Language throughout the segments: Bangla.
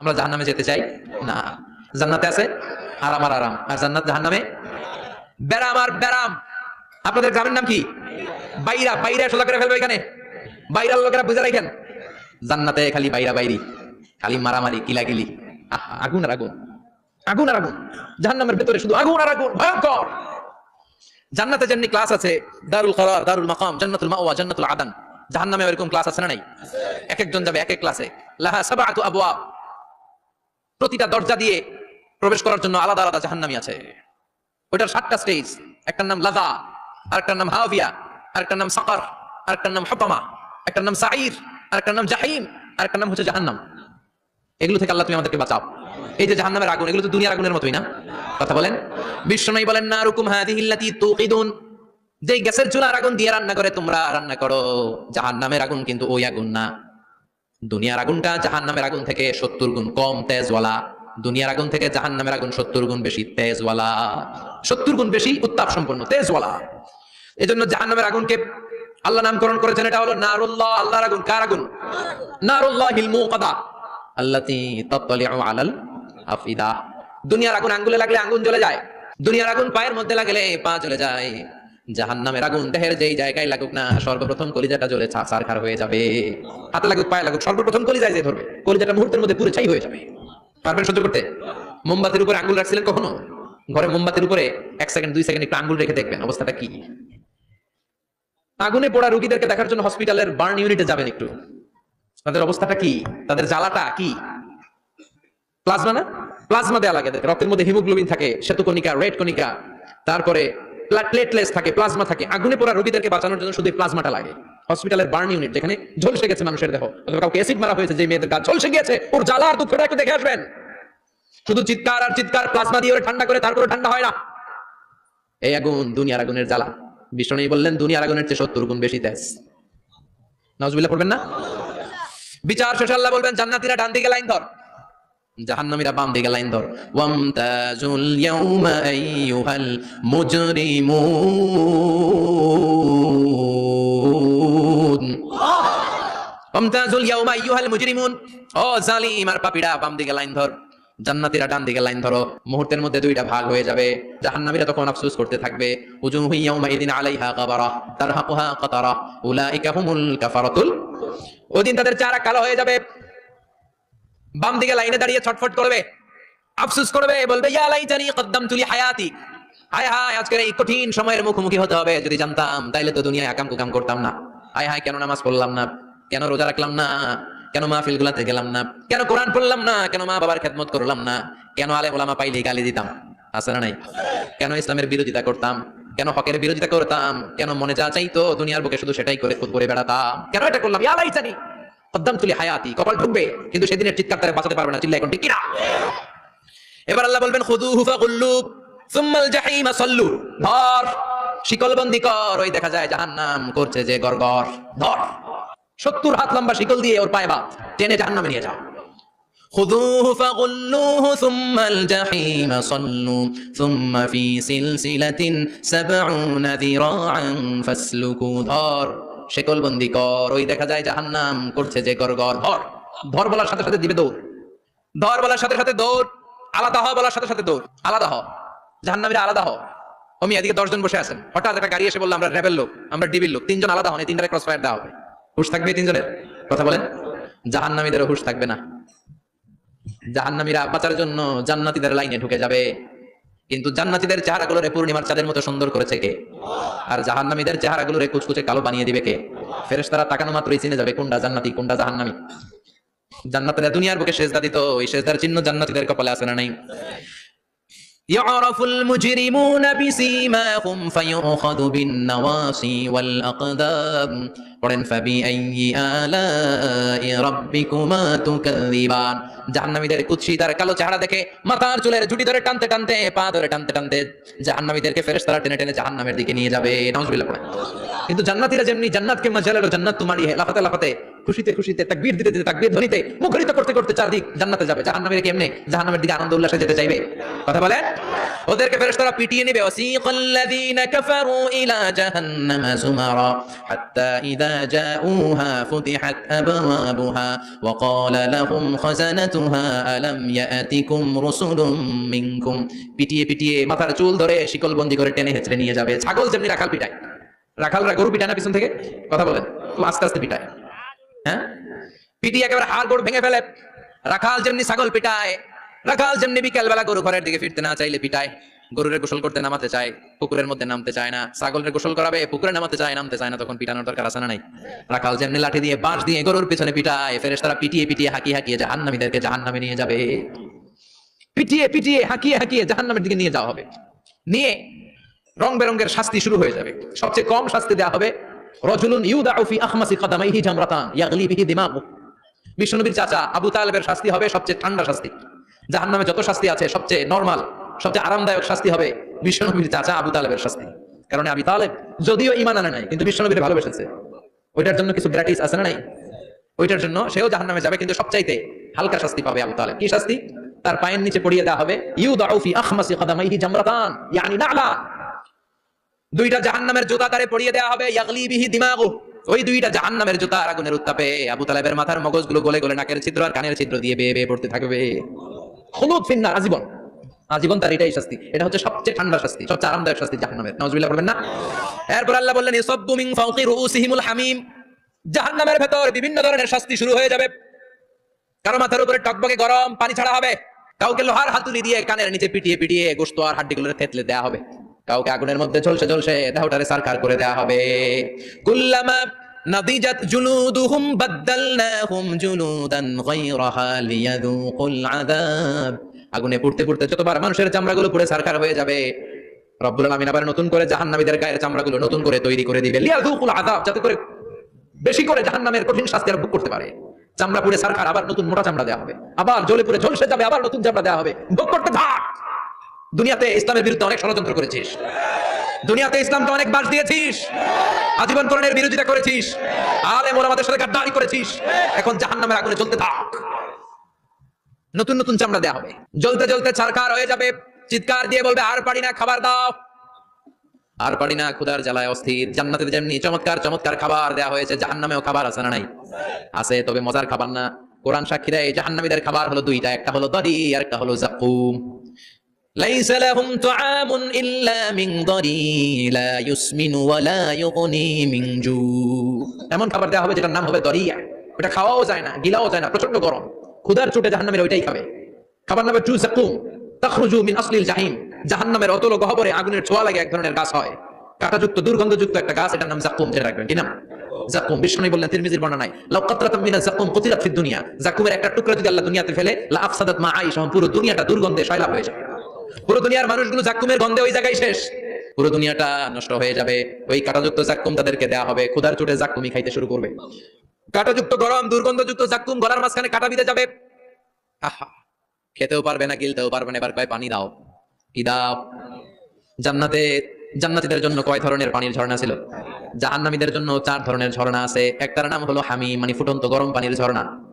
আমরা জাহান্নামে যেতে চাই? না। জান্নাতে আছে? আরাম আর আরাম। আর জান্নাত জাহান্নামে? ব্যারাম আর ব্যারাম। আপনাদের গ্রামের নাম কি? বাইরা। বাইরা সোজা করে ফেলবে এখানে। বাইরার লোকেরা বুঝে রাখেন। জান্নাতে খালি বাইরা বাইরি। খালি মারামারি, কিলাকিলি। আগুন আর আগুন। আগুন আর আগুন। জাহান্নামের ভেতরে শুধু আগুন আর আগুন। ভয়ঙ্কর! জান্নাতে যেমনি ক্লাস আছে, দারুল করার দারুল মাকাম, জান্নাতুল মাওয়া, জান্নাতুল আদান। জাহান্নামে এরকম ক্লাস আছে না নাই? এক একজন যাবে এক এক ক্লাসে লাহা সাবাআতু আবওয়াব। প্রতিটা দরজা দিয়ে প্রবেশ করার জন্য আলাদা আলাদা জাহান্নামী আছে। ওইটার সাতটা স্টেজ একটার নাম লাদা আরেকটার নাম হাভিয়া আরেকটার নাম সাকার, আরেকটার নাম হতামা একটার নাম সাইর আরেকটার নাম জাহিম, আরেকটার নাম হচ্ছে জাহান্নাম। এগুলো থেকে আল্লাহ তুমি আমাদেরকে বাঁচাও। এই যে জাহান্নামের আগুন, এগুলো তো দুনিয়ার আগুনের মতোই না? কথা বলেন। বিশ্বনবী বলেন না রুকুম হাদিহিল্লাতি তুকিদুন যে গ্যাসের চুলার আগুন দিয়ে রান্না করে, তোমরা রান্না করো। জাহান্নামের আগুন কিন্তু ওই আগুন না। দুনিয়ার আগুনটা জাহান্নামের আগুন থেকে সত্তর গুণ কম তেজওয়ালা। দুনিয়ার আগুন থেকে জাহান্নামের আগুন সত্তর গুণ বেশি তেজওয়ালা। সত্তর গুণ বেশি উত্তাপ সম্পন্ন তেজওয়ালা। এই জন্য জাহান্নামের আগুনকে আল্লাহ নামকরণ করেছেন, এটা হলো নারুল্লাহ। আল্লাহর আগুন, কার আগুন? নারুল্লাহ হিলমু কাদা আল্লাতি তাত্তালিউ আলাল আফিদা। দুনিয়ার আগুন আঙ্গুলে লাগলে আঙ্গুন জ্বলে যায়। দুনিয়ার আগুন পায়ের মধ্যে লাগলে পা জ্বলে যায়। জাহান্নামের আগুন দেহের যেই জায়গায় লাগুক না, সর্বপ্রথম কলিজাটা জ্বলে সারখার হয়ে যাবে। হাতে লাগুক, পায়ে লাগুক, সর্বপ্রথম কলিজায় যে ধরবে, কলিজাটা মুহূর্তের মধ্যে পুরো ছাই হয়ে যাবে। পারবেন সহ্য করতে? মোমবাতির উপরে আঙ্গুল রাখছিলেন কখনো? ঘরে মোমবাতির উপরে এক সেকেন্ড, দুই সেকেন্ড একটু আঙ্গুল রেখে দেখবেন, অবস্থাটা কি? আগুনে পোড়া রুগীদেরকে দেখার জন্য হসপিটালের বার্ন ইউনিটে যাবেন একটু। তাদের অবস্থাটা কি? তাদের জ্বালাটা কি? প্লাজমা না? প্লাজমা দেওয়া লাগে রক্তের মধ্যে হিমোগ্লোবিন থাকে, শ্বেতকণিকা, রেড কণিকা। তারপরে প্লেটলেস থাকে প্লাজমা থাকে, আগুনে পোড়া রোগীদেরকে বাঁচানোর জন্য শুধু প্লাজমাটা লাগে। হসপিটালের বার্ন ইউনিট যেখানে ঝলসে গেছে মানুষের দেহ কাউকে অ্যাসিড মারা হয়েছে, যে মেয়েদের গা ঝলসে গিয়েছে, ওর জ্বালা আর দুঃখটা একটু দেখে আসবেন। শুধু চিৎকার আর চিৎকার প্লাজমা দিয়ে ঠান্ডা করে তারপরে ঠান্ডা হয় না। এই আগুন দুনিয়ার আগুনের জ্বালা। বিষ্ণু বললেন, দুনিয়ার আগুনের চেয়ে সত্তর গুণ বেশি তেজ নজবিল্লা পড়বেন না? বিচার শেষে আল্লাহ বলবেন, জান্নাতীরা ডান দিকে লাইন ধর। জাহান্নামীরা বাম দিকে লাইন ধর। ওয়ামতাজুল ইয়াউমা আইয়ুহাল মুজরিমুন। ওয়ামতাজুল ইয়াউমা আইয়ুহাল মুজরিমুন। ও জালিম আর পাপীরা বাম দিকে লাইন ধর। জান্নাতীরা ডান দিকে লাইন ধরো। মুহূর্তের মধ্যে দুইটা ভাগ হয়ে যাবে। জাহান্নামীরা তখন আফসোস করতে থাকবে। উজুহু ইয়াউমা ইদিন আলাইহা গাবারা। তারহাকুহা কাতারা। উলাইকা হুমুল কাফারাতুল। ওদিন তাদের চেহারা কালো হয়ে যাবে। বাম দিকে লাইনে দাঁড়িয়ে ছটফট করবে, আফসোস করবে, বলবে হায়াতি হায় হায়, আজকের এই কঠিন সময়ের মুখোমুখি হতে হবে, যদি জানতাম, তাইলে তো দুনিয়ায় কুকাম করতাম না। হায় কেন নামাজ পড়লাম না? কেন রোজা রাখলাম না? কেন মাহফিল গুলাতে গেলাম না? কেন কোরআন পড়লাম না? কেন মা বাবার খেদমত করলাম না? কেন আলে ওলামা গালি দিতাম? আছে না নাই? কেন ইসলামের বিরোধিতা করতাম? কেন হকের বিরোধিতা করতাম? কেন মনে যা চাইতো, দুনিয়ার বুকে শুধু সেটাই করে করে বেড়াতাম? কেন এটা করলাম? ইয়া লাইতানি! কদ্দাম তুলি হায়াতি কপাল ঢুকবে কিন্তু সেদিনের চিৎকার তারা বাঁচাতে পারবে না চিল্লা এখন ঠিক কিনা এবার আল্লাহ বলবেন খুদুহু ফাগুল্লু সুম্মাল জাহিমা সাল্লু ধর শিকলবন্দি কর ওই দেখা যায় জাহান্নাম করছে যে গরগর ধর সত্তর হাত লম্বা শিকল দিয়ে ওর পায়ে বাপ টেনে জাহান্নামে নিয়ে যাও خذوه فغلوه ثم الجحيم صلوا ثم في سلسلة سبعون ذراعا فاسلكوا ধর শেকল বন্দি কর, ওই দেখা যায় জাহান্নাম করছে যে গরগর ধর ধর বলার সাথে সাথে দিবে দৌড়। ধর বলার সাথে সাথে দৌড়, আলাদা হ বলার সাথে সাথে দৌড়, আলাদা হ। জাহান্নামীরা আলাদা হ। আমি এদিকে দশজন বসে আছেন। হঠাৎ একটা গাড়ি এসে বলল, আমরা রেবেল লোক, আমরা ডিবির লোক, তিনজন আলাদা হন তিনটারে ক্রস ফায়ার দেওয়া হবে। হুশ থাকবে তিনজনের? কথা বলেন। জাহান্নামীদেরও হুশ থাকবে না। জাহান্নামীরা বাঁচার জন্য জান্নাতীদের লাইনে ঢুকে যাবে। কিন্তু জান্নাতীদের চেহারাগুলোরে পূর্ণিমার চাঁদের মতো সুন্দর করেছে কে আর জাহান্নামীদের চেহারাগুলোরে কুচকুচে কালো বানিয়ে দিবে কে ফেরেশতারা তাকানো মাত্রই চিনে যাবে কোনটা জান্নাতি কোনটা জাহান্নামী জান্নাতীরা দুনিয়ার বুকে সেজদা দিত ওই সেজদার চিহ্ন জান্নাতীদের কপালে আছে না নাই يعرف المجرمون بسيماهم فيؤخذ بالنواصي والأقدام পড়েন فبأي آلاء ربكما تكذبان জাহান্নামীদের কুৎসি তার কালো চেহারা দেখে মাথার চুলের ঝুটি ধরে টানতে টানতে, পা ধরে টানতে টানতে জাহান্নামীদেরকে ফেরেশতারা টেনে টেনে জাহান্নামের দিকে নিয়ে যাবে। নাউজুবিল্লাহ কিন্তু জান্নাতীরা যেমনি জান্নাতকে মজালালো জান্নাত তোমারই লাফাতে লাফাতে, খুশিতে খুশিতে, তাকবীর দিতে দিতে তাকবীর ধ্বনিতে মুখরিত করতে করতে চারদিক জান্নাতে যাবে। জাহান্নামের কেমনে জাহান্নামের দিকে আনন্দ উল্লাসে যেতে চাইবে? কথা বলেন। ওদেরকে ফেরেশতারা পিটিয়ে নেবে। কাফারু ইলা জাহান্নামা যুমারা হাত্তা ইযা জাউহা ফুতিহাত আবওয়াবুহা ওয়া ক্বালা লাহুম আলাম ইয়াতিকুম রুসুলুম মিনকুম। পিটিয়ে পিটিয়ে মাথার চুল ধরে শিকলবন্দি করে টেনে হেঁচড়ে নিয়ে যাবে। ছাগল যেমনি রাখাল পিটায়। রাখালরা গরু পিটায় না পিছন থেকে? কথা বলেন। খুব আস্তে আস্তে পিটায়। হ্যাঁ? পিটিয়ে একেবারে হাড় গোড় ভেঙে ফেলে। রাখাল যেমনি ছাগল পিটায় রাখাল যেমনি বিকেল বেলা গরু ঘরের দিকে ফিরতে না চাইলে পিটায়, গরুরে গোসল করতে নামাতে চায়, পুকুরের মধ্যে নামতে চায় না, ছাগলের গোসল করাবে, পুকুরে নামাতে চায়, নামতে চায় না, তখন পিটানোর দরকার আছে না নাই? রাখাল যেমনি লাঠি দিয়ে বাঁশ দিয়ে গরুর পিছনে পিটায় ফেরেস তারা পিটিয়ে পিটিয়ে হাঁকিয়ে হাঁকিয়ে জাহান্নামীদেরকে জাহান্নামে নিয়ে যাবে। পিটিয়ে পিটিয়ে হাঁকিয়ে হাঁকিয়ে জাহান্নামের দিকে নিয়ে যাওয়া হবে। নিয়ে রং বেরঙের শাস্তি শুরু হয়ে যাবে। সবচেয়ে কম শাস্তি দেওয়া হবে, রজুলুন ইউদাউ ফি আখমাসি কদামাইহি জামরাতান, ইয়াগলি বিহি দিমাগু বিষ্ণুনবীর চাচা আবু তালেবের শাস্তি হবে সবচেয়ে ঠান্ডা শাস্তি। জাহান্নামে যত শাস্তি আছে, সবচেয়ে নরমাল সবচেয়ে আরামদায়ক শাস্তি হবে বিষ্ণুনবীর চাচা আবু তালেবের শাস্তি। কারণ আবি তালেব যদিও ইমান আনে নাই, কিন্তু বিষ্ণুনবীর ভালোবেসেছে। ওইটার জন্য কিছু গ্র্যাটিস আছে না নাই? ওইটার জন্য সেও জাহান্নামে যাবে, কিন্তু সবচাইতে হালকা শাস্তি পাবে আবু তালেব। কি শাস্তি? তার পায়ের নিচে পড়িয়ে দেওয়া হবে, ইউদাউ ফি আখমাসি কদামাইহি জামরাতান, ইয়ানি নালা। দুইটা জাহান্নামের জুতা তারে পরিয়ে দেওয়া হবে, ইয়াগলি বিহি দিমাগু। ওই দুইটা জাহান্নামের জুতা আগুনের উত্তাপে আবু তালেবের মাথার মগজগুলো গলে গলে নাকের ছিদ্র আর কানের ছিদ্র দিয়ে বেয়ে বেয়ে পড়তে থাকবে। হলুদ ফিন্নার আজীবন। আজীবন তার এটাই শাস্তি। এটা হচ্ছে সবচেয়ে ঠান্ডা শাস্তি, সবচেয়ে আরামদায়ক শাস্তি জাহান্নামের। নাউজুবিল্লাহ করবেন না? এরপর আল্লাহ বললেন ইসাব্বু মিন ফাওকি রুউসিহিমুল হামিম। জাহান্নামের ভেতর বিভিন্ন ধরনের শাস্তি শুরু হয়ে যাবে। কারও মাথার উপরে টকবকে গরম পানি ছাড়া হবে। কাউকে লোহার হাতুড়ি দিয়ে কানের নিচে পিটিয়ে পিটিয়ে গোস্ত আর হাড্ডিগুলো থেতলে দেওয়া হবে। কাউকে আগুনের মধ্যে ঝলসে ঝলসে দেহটারে সারকার করে দেওয়া হবে। কুল্লামা নাদিজাত জুলুদুহুম বাদদালনাহুম জুলুদান গায়রাহা লিয়াযুকুল আযাব। আগুনে পুড়তে পুড়তে যতবার মানুষের চামড়াগুলো পুড়ে সারকার হয়ে যাবে, রব্বুল আলামিন আবার নতুন করে জাহান্নামীদের গায়ের চামড়াগুলো নতুন করে তৈরি করে দিবে। লিয়াযুকুল আযাব, যাতে করে বেশি করে জাহান্নামের কঠিন শাস্তি আর ভোগ করতে পারে। চামড়া পুড়ে সারকার আবার নতুন মোটা চামড়া দেওয়া হবে। আবার জ্বলে পুড়ে ঝলসে যাবে, আবার নতুন চামড়া দেওয়া হবে। ভোগ করতে থাক! দুনিয়াতে ইসলামের বিরুদ্ধে অনেক ষড়যন্ত্র করেছিস। দুনিয়াতে ইসলামকে অনেক বাস দিয়েছিস। আজীবন করণের বিরোধিতা করেছিস। আলে মোলামাদের সাথে গাদ্দারি করেছিস। এখন জাহান্নামের আগুনে জ্বলতে থাক। নতুন নতুন চামড়া দেওয়া হবে। জ্বলতে জ্বলতে ছারকার হয়ে যাবে। চিৎকার দিয়ে বলবে, আর পারি না, খাবার দাও। আর পারি না, ক্ষুধার জ্বালায় অস্থির। জান্নাতে যেমনি চমৎকার চমৎকার খাবার দেওয়া হয়েছে, জাহান্নামেও খাবার আছে না নাই? আছে, তবে মজার খাবার না। কোরআন সাক্ষী দেয় জাহান্নামীদের খাবার হলো দুইটা, একটা হলো দরি আর একটা হলো জাকুম। ليس لهم طعام إلا من ضريع لا يسمن ولا يغني من جوع এমন খাবার দেওয়া হবে যেটার নাম হবে দরিয়া ওটা খাওয়াও যায় না গিলাও যায় না প্রচন্ড গরম ক্ষুধার চোটে জাহান্নামের ওইটাই খাবে খাবার নামে টু জাকুম তাখরুজু মিন আসলিল জাহিম জাহান্নামের অতল গহবরে আগুনের ছোঁয়া লাগে এক ধরনের গাছ হয় কাঁটাযুক্ত দুর্গন্ধযুক্ত একটা গাছ এটার নাম জাকুম যেটা রাখবেন কি নাম জাকুম বিষ্ণু বললেন তিরমিজির বর্ণনায় লাউ কাতরাতাম মিনা জাকুম কুতিলাত ফিদ দুনিয়া জাকুমের একটা টুকরা যদি আল্লাহ দুনিয়াতে ফেলে লা আফসাদাত মা আইশা পুরো দুনিয়াটা দুর্গন্ধে সয়লাভ হয়ে যাবে পুরো দুনিয়ার মানুষগুলো জাকুমের গন্ধে ওই জায়গায় শেষ। পুরো দুনিয়াটা নষ্ট হয়ে যাবে। ওই কাঁটাযুক্ত জাকুম তাদেরকে দেওয়া হবে। ক্ষুধার চোটে জাকুমি খাইতে শুরু করবে। কাঁটাযুক্ত গরম, দুর্গন্ধযুক্ত জাকুম গলার মাঝখানে কাটা বিঁধে যাবে। আহা, খেতেও পারবে না, গিলতেও পারবে না। এবার কয় পানি দাও। কি দাও? জান্নাতে, জান্নাতীদের জন্য কয় ধরনের পানির ঝর্ণা ছিল? জাহান্নামীদের জন্য চার ধরনের ঝর্ণা আছে। একটার নাম হলো হামি মানে ফুটন্ত গরম পানির ঝর্ণা।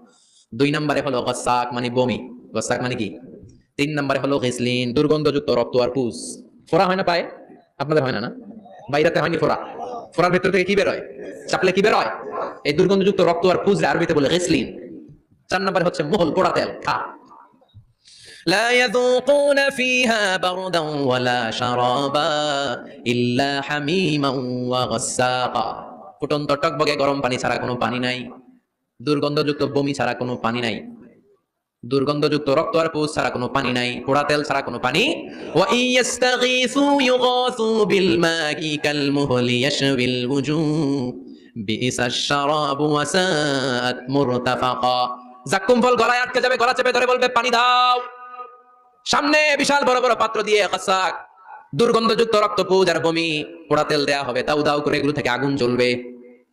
দুই নম্বরে হলো গসাক মানে বমি। গসাক মানে কি? তিন নম্বরে হলো ঘিসলিন দুর্গন্ধযুক্ত রক্ত আর পুষ ফোড়া হয় না পায়ে আপনাদের হয় না না বাইরাতে হয়নি ফোড়া ফোড়ার ভেতর থেকে কি বেরোয় চাপলে কি বেরোয় এই দুর্গন্ধযুক্ত রক্ত আর পুষ আরবিতে বলে ঘিসলিন চার নম্বরে হচ্ছে মোহল পোড়া তেল খা لا يذوقون فيها بردا ولا شرابا إلا حميما وغساقا ফুটন্ত টকবগে গরম পানি ছাড়া কোনো পানি নাই দুর্গন্ধযুক্ত বমি ছাড়া কোনো পানি নাই দুর্গন্ধযুক্ত রক্ত আর পোষ ছাড়া কোনো পানি নাই, পোড়া তেল ছাড়া কোনো পানি। জাক্কুম ফল গলায় আটকে যাবে, গলা চেপে ধরে বলবে, পানি দাও। সামনে বিশাল বড় বড় পাত্র দিয়ে কাসাক দুর্গন্ধযুক্ত রক্ত পুজ আর বমি, পোড়া তেল দেয়া হবে। তাও দাও করে এগুলো থেকে আগুন জ্বলবে।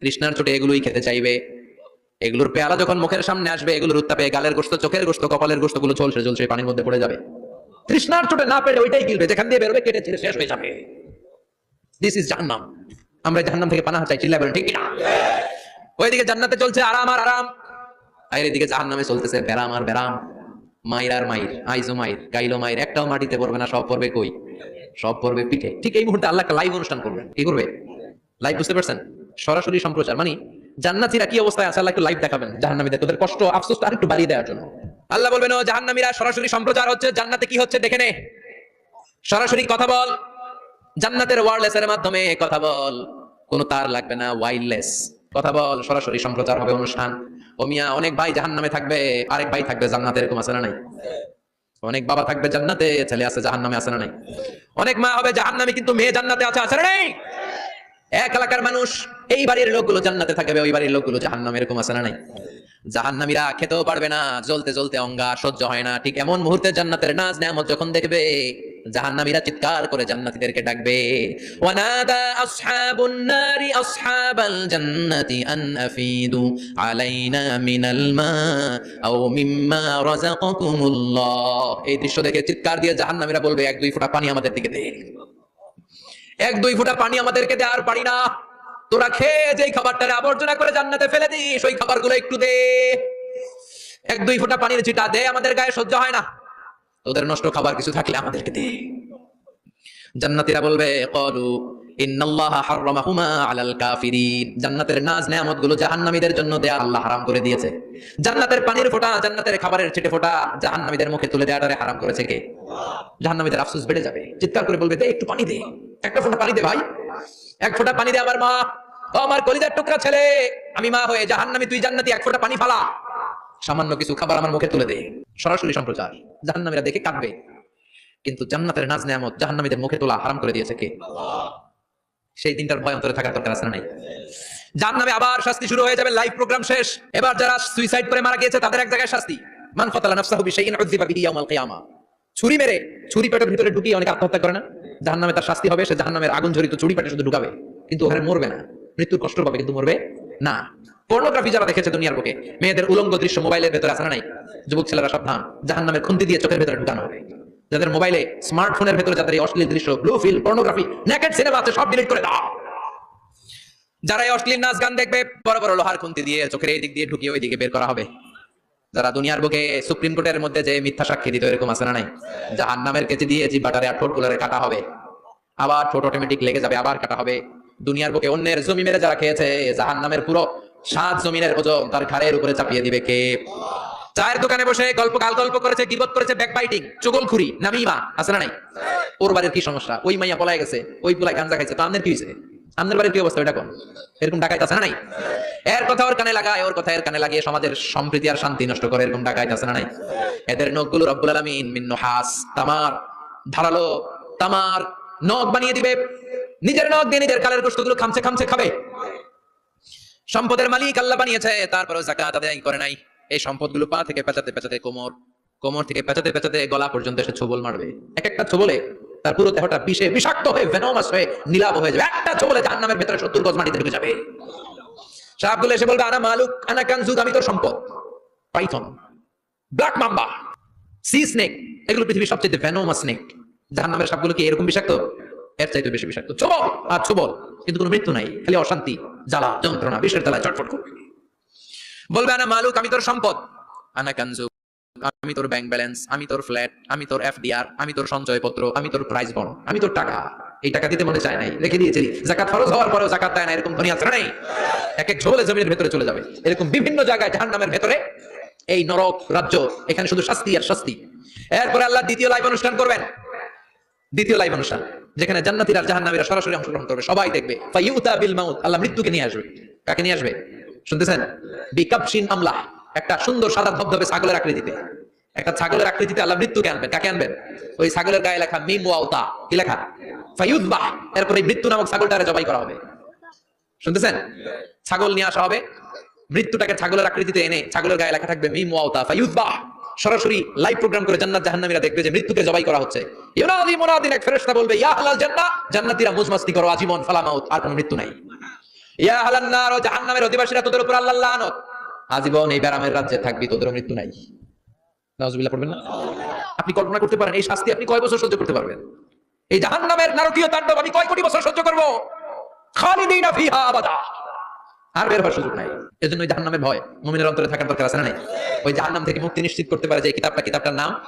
কৃষ্ণার ছোটে এগুলোই খেতে চাইবে। এগুলোর পেয়ালা যখন মুখের সামনে আসবে, এগুলোর উত্তাপে গালের গোস্ত, চোখের গোস্ত, কপালের গোস্তগুলো ঝলসে ঝলসে পানির মধ্যে পড়ে যাবে। তৃষ্ণার চোটে না পেরে ওইটাই গিলবে, যেখান দিয়ে বেরোবে কেটে ছিঁড়ে শেষ হয়ে যাবে। দিস ইজ জাহান্নাম। আমরা জাহান্নাম থেকে পানাহ চাই চিল্লা ঠিক না ওইদিকে জান্নাতে চলছে আরাম আর আরাম। আর এদিকে জাহান্নামে চলতেছে বেরাম আর বেরাম মাইর আর মাইর আইজো মাইর গাইলো মাইর একটাও মাটিতে পড়বে না, সব পড়বে কই? সব পড়বে পিঠে। ঠিক এই মুহূর্তে আল্লাহ লাইভ অনুষ্ঠান করবেন। কি করবে? লাইভ বুঝতে পারছেন? সরাসরি সম্প্রচার মানে জান্নাতীরা কি অবস্থায় আছে? আল্লাহ একটু লাইভ দেখাবেন, জাহান্নামীদের। তোদের কষ্ট আফসোসটা আরেকটু বাড়িয়ে দেওয়ার জন্য। আল্লাহ বলবেন, ও জাহান্নামীরা, সরাসরি সম্প্রচার হচ্ছে, জান্নাতে কি হচ্ছে দেখে নে। সরাসরি কথা বল। জান্নাতের ওয়ারলেস এর মাধ্যমে কথা বল। কোনো তার লাগবে না ওয়াইরলেস কথা বল, সরাসরি সম্প্রচার হবে অনুষ্ঠান। ও মিয়া, অনেক ভাই জাহান্নামে থাকবে, আরেক ভাই থাকবে জান্নাতে, এরকম আছে না নাই? অনেক বাবা থাকবে জান্নাতে, ছেলে আছে জাহান্নামে, আছে না নাই? অনেক মা হবে জাহান্নামে, কিন্তু মেয়ে জান্নাতে আছে আছে না নাই? এক এলাকার মানুষ, এই বাড়ির লোকগুলো জান্নাতে থাকবে, ওই বাড়ির লোকগুলো জাহান্নামে, এরকম আছে না নাই? জাহান্নামীরা খেতেও পারবে না, জ্বলতে জ্বলতে অঙ্গার সহ্য হয় না। ঠিক এমন মুহূর্তে জান্নাতের নাজ নেয়ামত যখন দেখবে, জাহান্নামীরা চিৎকার করে জান্নাতীদেরকে ডাকবে, ওয়ানাদা আসহাবুন নারি আসহাবাল জান্নাতি আন আফিদু আলাইনা মিনাল মা আও মিম্মা রাযাকাকুমুল্লাহ এই দৃশ্য দেখে চিৎকার দিয়ে জাহান্নামীরা বলবে, এক দুই ফোঁটা পানি আমাদের দিকে দে। এক, দুই ফোঁটা পানি আমাদেরকে দেওয়ার পারি না। তোরা খেয়ে যেই খাবারটারে আবর্জনা করে জান্নাতে ফেলে দিস, ওই খাবারগুলো একটু দে। এক, দুই ফোঁটা পানির ছিটা দে, আমাদের গায়ে সহ্য হয় না। তোদের নষ্ট খাবার কিছু থাকলে আমাদেরকে দে। জান্নাতীরা বলবে চিৎকার করে বলবে একটু পানি দে, একটা পানি দে ভাই, এক ফোঁটা পানি দে মা। ও আমার টুকরা ছেলে, আমি মা হয়ে জাহান্নামী, তুই জান্নাতি, এক ফোঁটা পানি ফালা। সামান্য কিছু খাবার আমার মুখে তুলে দে। সরাসরি সম্প্রচার। জাহান্নামীরা দেখে কাঁদবে। কিন্তু জান্নাতের নাজ নেয়ামত জাহান্নামীদের মুখে তোলা হারাম করে দিয়েছে কে? সেই দিনটার ভয় অন্তরে থাকার দরকার আছে নাই? জাহান্নামে আবার শাস্তি শুরু হয়ে যাবে লাইভ প্রোগ্রাম শেষ। এবার যারা সুইসাইড করে মারা গিয়েছে, তাদের এক জায়গায় শাস্তি। মান ফাতালা নাফসাহু বিশাইইন উযযিবা বিহি ইয়াউমাল কিয়ামা। ছুরি মেরে, ছুরি পেটের ভিতরে ঢুকিয়ে অনেকে আত্মহত্যা করে না? জাহান্নামে তার শাস্তি হবে, সে জাহান্নামের আগুন ঝরিত ছুরি পেটে শুধু ঢুকাবে। কিন্তু ওখানে মরবে না। মৃত্যুর কষ্ট পাবে, কিন্তু মরবে না। পর্নোগ্রাফি যারা দেখেছে দুনিয়ার বুকে, মেয়েদের উলঙ্গ দৃশ্য মোবাইলের ভেতরে না নাই? যুবক ছেলেরা সাবধান, জাহান্নামের খুন্তি দিয়ে চোখের ভেতরে ঢুকানো হবে। যাদের মোবাইলে স্মার্টফোনের ভেতরে যাদের এই অশ্লীল দৃশ্য blue film pornography naked cinema আছে, সব ডিলিট করে দাও। যারা এই অশ্লীল নাচ গান দেখবে, বড় বড় লোহার খুন্তি দিয়ে চোখের এই দিক দিয়ে ঢুকিয়ে ওই দিকে বের করা হবে। যারা দুনিয়ার বুকে সুপ্রিম কোর্টের মধ্যে যে মিথ্যা সাক্ষী দিত, এরকম আছে না নাই? জাহান নামের কেচি দিয়ে জিব্বাটারে আর ঠোঁট গুলারে কাটা হবে। আবার ঠোঁট অটোমেটিক লেগে যাবে, আবার কাটা হবে। দুনিয়ার বুকে অন্যের জমি মেরে যারা খেয়েছে জাহান নামের পুরো সাত জমিনের ওজন তার ঘাড়ের উপরে চাপিয়ে দিবে কে? চায়ের দোকানে বসে গল্প গাল গল্প করেছে, গিবত করেছে ব্যাক বাইটিং আছে না নাই? ওর বাড়ির কি সমস্যা? ওই মাইয়া গেছে, ওই গাঞ্জা খাইছে, তো আমাদের কি হয়েছে আমাদের বাড়ির কি অবস্থা এটা কোন? এরকম আছে না নাই? এর কথা ওর কানে লাগায়, ওর কথা এর কানে লাগিয়ে সমাজের সম্প্রীতি আর শান্তি নষ্ট করে, এরকম আছে না নাই? এদের নখগুলো রব্বুল আলামিন মিন তামার, ধারালো তামার নখ বানিয়ে দিবে। নিজের নখ দিয়ে নিজের কালের গোষ্ঠগুলো খামছে খামছে খাবে। সম্পদের মালিক আল্লাহ বানিয়েছে তারপরে জাকাত আদায় করে নাই। এই সম্পদগুলো পা থেকে পেঁচাতে পেঁচাতে কোমর কোমর থেকে পেঁচাতে পেঁচাতে গলা পর্যন্ত এসে ছোবল মারবে। এক একটা ছোবলে তার পুরো দেহটা বিষে বিষাক্ত হয়ে ভেনোমাস হয়ে নীলাভ হয়ে যাবে। একটা ছোবলে জাহান্নামের ভেতরে সত্তর গজ মাটিতে ঢুকে যাবে। সাপগুলো এসে বলবে আনা মালুক আনা কানজুক আমি তোর সম্পদ। Python, black mamba, sea snake, এগুলো পৃথিবীর সবচেয়ে ভেনোমাস স্নেক। জাহান্নামের সাপগুলো কি এরকম বিষাক্ত? এর চাইতে বেশি বিষাক্ত। ছোবল, আর ছোবল, কিন্তু কোনো মৃত্যু নাই, খালি অশান্তি, জ্বালা, যন্ত্রণা, বিষের জ্বালায় চটফট করবে। বলবে, আনা মালুক, আমি তোর সম্পদ। আনা কানজুক, আমি তোর ব্যাংক ব্যালেন্স আমি তোর ফ্ল্যাট আমি তোর এফডিআর, আমি তোর সঞ্চয়পত্র, আমি তোর প্রাইজ বন্ড আমি তোর টাকা। এই টাকা দিতে মনে চায় নাই, রেখে দিয়েছি। জাকাত ফরজ হওয়ার পরেও জাকাত দেয় না, এরকম ধনী আছে নাই? এক এক ঝোলে জমির ভেতরে চলে যাবে। এরকম বিভিন্ন জায়গায় জাহান্নামের ভেতরে এই নরক রাজ্য, এখানে শুধু শাস্তি আর শাস্তি। এরপরে আল্লাহ দ্বিতীয় লাইভ অনুষ্ঠান করবেন। দ্বিতীয় লাইভ অনুষ্ঠান, যেখানে জান্নাতীরা জাহান্নামীরা সরাসরি অংশগ্রহণ করবে। সবাই দেখবে ফাইউতা বিল মাউত আল্লাহ মৃত্যুকে নিয়ে আসবে। কাকে নিয়ে আসবে? শুনতেছেন? বিকাপসিন আমলা, একটা সুন্দর সাদা ধবধবে ছাগলের আকৃতিতে। একটা ছাগলের আকৃতিতে আল্লাহ মৃত্যুকে আনবেন? কাকে আনবেন? ওই ছাগলের গায়ে লেখা মিম ওয়াউতা কি লেখা? ফাইউদবাহ, এরপরে মৃত্যু নামক ছাগলটারে জবাই করা হবে। শুনতেছেন? ছাগল নিয়ে আসা হবে। মৃত্যুটাকে ছাগলের আকৃতিতে এনে ছাগলের গায়ে লেখা থাকবে মিম ওয়াউতা ফাইউদবাহ। সরাসরি লাইভ প্রোগ্রাম করে জান্নাত জাহান্নামীরা দেখবে যে মৃত্যুকে জবাই করা হচ্ছে। ইউনাদি মুনাদিন এক ফেরেশতা বলবে, ইয়া আহলাল জান্নাহ, জান্নাতীরা মুজমাস্তি করো, আজীবন ফালা মাউত, আর কোনো মৃত্যু নাই। জাহান্নামের এই জাহান্নামের ভয় মুমিনের অন্তরে থাকার দরকার আছে না নাই? ওই জাহান্নাম থেকে মুক্তি নিশ্চিত করতে পারে যে এই কিতাবটা, কিতাবটার নাম?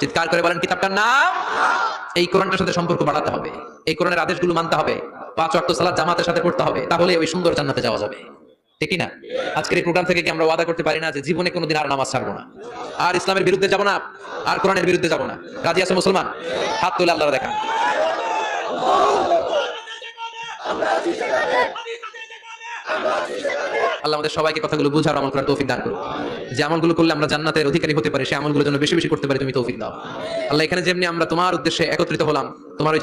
চিৎকার করে বলেন, কিতাবটার নাম? এই কোরআনটার সাথে সম্পর্ক বাড়াতে হবে। এই কোরআনের আদেশগুলো মানতে হবে। পাঁচ ওয়াক্ত সালাত জামাতের সাথে পড়তে হবে, তাহলে ওই সুন্দর জান্নাতে যাওয়া যাবে। ঠিক না আজকের এই প্রোগ্রাম থেকে কি আমরা ওয়াদা করতে পারি না যে জীবনে কোনোদিন আর নামাজ ছাড়বো না? আর ইসলামের বিরুদ্ধে যাব না, আর কোরআনের বিরুদ্ধে যাব না। রাজি আছে মুসলমান? হাত তুলে আল্লাহ দেখা। আল্লাহ আমাদের সবাইকে কথাগুলো বুঝার আমল করার তৌফিক দান করুন যে আমলগুলো করলে আমরা জান্নাতের অধিকারী হতে পারি সেই আমলগুলো যেন বেশি বেশি করতে পারি, তুমি তৌফিক দাও। আল্লাহ এখানে যেমনি আমরা তোমার উদ্দেশ্যে একত্রিত হলাম, তোমার ওই